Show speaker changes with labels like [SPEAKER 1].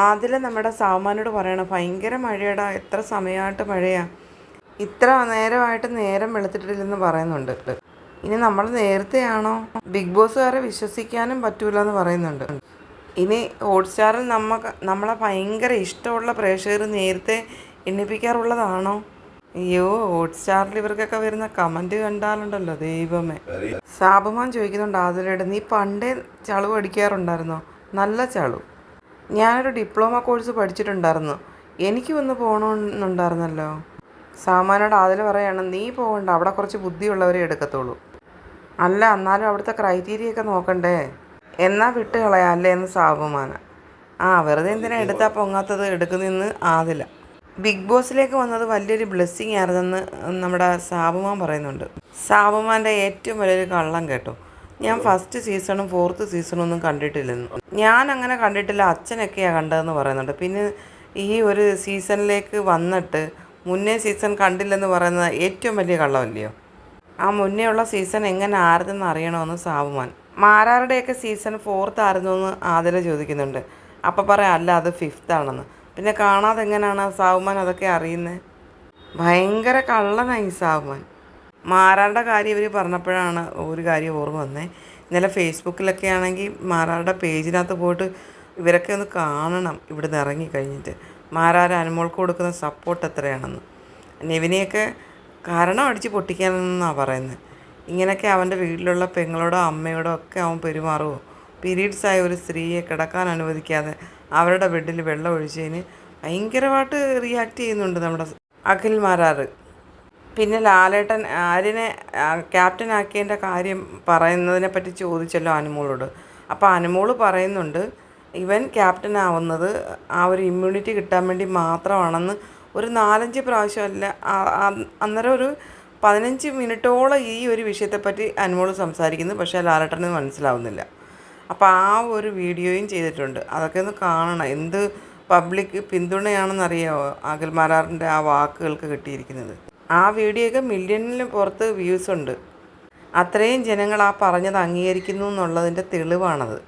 [SPEAKER 1] ആദില നമ്മുടെ സാമാനോട് പറയണം ഭയങ്കര മഴയടാ എത്ര സമയമായിട്ട് മഴയാ. ഇത്ര നേരമായിട്ട് നേരം വെളുത്തിട്ടില്ലെന്ന് പറയുന്നുണ്ട്. ഇനി നമ്മൾ നേരത്തെയാണോ? ബിഗ് ബോസുകാരെ വിശ്വസിക്കാനും പറ്റൂല എന്ന് പറയുന്നുണ്ട്. ഇനി ഹോട്ട്സ്റ്റാറിൽ നമുക്ക് നമ്മളെ ഭയങ്കര ഇഷ്ടമുള്ള പ്രേക്ഷകർ നേരത്തെ എണ്ണിപ്പിക്കാറുള്ളതാണോ? അയ്യോ ഹോട്ട്സ്റ്റാറിൽ ഇവർക്കൊക്കെ വരുന്ന കമന്റ് കണ്ടാലുണ്ടല്ലോ ദൈവമേ. സാബുമാൻ ചോദിക്കുന്നുണ്ട് ആതിലയുടെ നീ പണ്ടേ ചളവ് അടിക്കാറുണ്ടായിരുന്നോ? നല്ല ചളു. ഞാനൊരു ഡിപ്ലോമ കോഴ്സ് പഠിച്ചിട്ടുണ്ടായിരുന്നു. എനിക്ക് ഒന്ന് പോകണമെന്നുണ്ടായിരുന്നല്ലോ സാമാനോട് അതിൽ പറയാണ് നീ പോകണ്ട അവിടെ കുറച്ച് ബുദ്ധിയുള്ളവരെ എടുക്കത്തുള്ളൂ. അല്ല എന്നാലും അവിടുത്തെ ക്രൈറ്റീരിയ ഒക്കെ നോക്കണ്ടേ? എന്നാ വിട്ട് കളയാം അല്ലേ എന്ന് സാബുമാന. ആ വെറുതെ എന്തിനാ എടുത്താൽ പൊങ്ങാത്തത്? എടുക്കുന്നെന്ന് ആദില ബിഗ് ബോസിലേക്ക് വന്നത് വലിയൊരു ബ്ലെസ്സിങ് ആയിരുന്നെന്ന് നമ്മുടെ സാബുമാൻ പറയുന്നുണ്ട്. സാബുമാന്റെ ഏറ്റവും വലിയൊരു കള്ളം കേട്ടോ. ഞാൻ ഫസ്റ്റ് സീസണും ഫോർത്ത് സീസണും ഒന്നും കണ്ടിട്ടില്ലെന്ന് ഞാൻ അങ്ങനെ കണ്ടിട്ടില്ല. അച്ഛനൊക്കെയാണ് കണ്ടതെന്ന് പറയുന്നുണ്ട്. പിന്നെ ഈ ഒരു സീസണിലേക്ക് വന്നിട്ട് മുന്നേ സീസൺ കണ്ടില്ലെന്ന് പറയുന്നത് ഏറ്റവും വലിയ കള്ളമല്ലയോ? ആ മുന്നേ ഉള്ള സീസൺ എങ്ങനെ ആയിരുന്നെന്ന് അറിയണമെന്ന് സാവുമാൻ. മാരാരുടെയൊക്കെ സീസൺ ഫോർത്ത് ആയിരുന്നു എന്ന് ആതിര ചോദിക്കുന്നുണ്ട്. അപ്പം പറയാം അല്ല അത് ഫിഫ്ത്ത് ആണെന്ന്. പിന്നെ കാണാതെ എങ്ങനെയാണ് സാവുമാൻ അതൊക്കെ അറിയുന്നത് ഭയങ്കര കള്ളനായി സാബുമാൻ മാറാരുടെ കാര്യം ഇവർ പറഞ്ഞപ്പോഴാണ് ഒരു കാര്യം ഓർമ്മ വന്നേ. ഇന്നലെ ഫേസ്ബുക്കിലൊക്കെ ആണെങ്കിൽ മാറാരുടെ പേജിനകത്ത് പോയിട്ട് ഇവരൊക്കെ ഒന്ന് കാണണം ഇവിടുന്ന് ഇറങ്ങി കഴിഞ്ഞിട്ട്. മാറാർ അനുമോൾക്ക് കൊടുക്കുന്ന സപ്പോർട്ട് എത്രയാണെന്ന്. നെവിനെയൊക്കെ കാരണം അടിച്ച് പൊട്ടിക്കാനെന്നാണ് പറയുന്നത് ഇങ്ങനെയൊക്കെ അവന്റെ വീട്ടിലുള്ള പെങ്ങളോടോ അമ്മയോടോ ഒക്കെ അവൻ പെരുമാറുമോ പീരീഡ്സ് ആയ ഒരു സ്ത്രീയെ കിടക്കാൻ അനുവദിക്കാതെ അവരുടെ ബെഡിൽ വെള്ളം ഒഴിച്ചതിന് ഭയങ്കരമായിട്ട് റിയാക്ട് ചെയ്യുന്നുണ്ട് നമ്മുടെ അഖിൽ മാരാറ് പിന്നെ ലാലേട്ടൻ ആര്യനെ ക്യാപ്റ്റൻ ആക്കിയതിന്റെ കാര്യം പറയുന്നതിനെ പറ്റി ചോദിച്ചല്ലോ അനുമോളോട്. അപ്പോൾ അനുമോൾ പറയുന്നുണ്ട് ഇവൻ ക്യാപ്റ്റൻ ആവുന്നത് ആ ഒരു ഇമ്മ്യൂണിറ്റി കിട്ടാൻ വേണ്ടി മാത്രമാണെന്ന് ഒരു നാലഞ്ച് പ്രാവശ്യമല്ല അന്നേരം ഒരു പതിനഞ്ച് മിനിറ്റോളം ഈ ഒരു വിഷയത്തെപ്പറ്റി അനുമോൾ സംസാരിക്കുന്നു പക്ഷേ ലാലേട്ടന് മനസ്സിലാവുന്നില്ല. അപ്പോൾ ആ ഒരു വീഡിയോയും ചെയ്തിട്ടുണ്ട്. അതൊക്കെ ഒന്ന് കാണണം. എന്ത് പബ്ലിക് പിന്തുണയാണെന്നറിയാമോ അഖിൽ മാരാറിന്റെ ആ വാക്കുകൾക്ക് കിട്ടിയിരിക്കുന്നത്? ആ വീഡിയോയൊക്കെ മില്യണിന് പുറത്ത് വ്യൂസ് ഉണ്ട്. അത്രയും ജനങ്ങൾ ആ പറഞ്ഞത് അംഗീകരിക്കുന്നു എന്നുള്ളതിന്റെ തെളിവാണത്.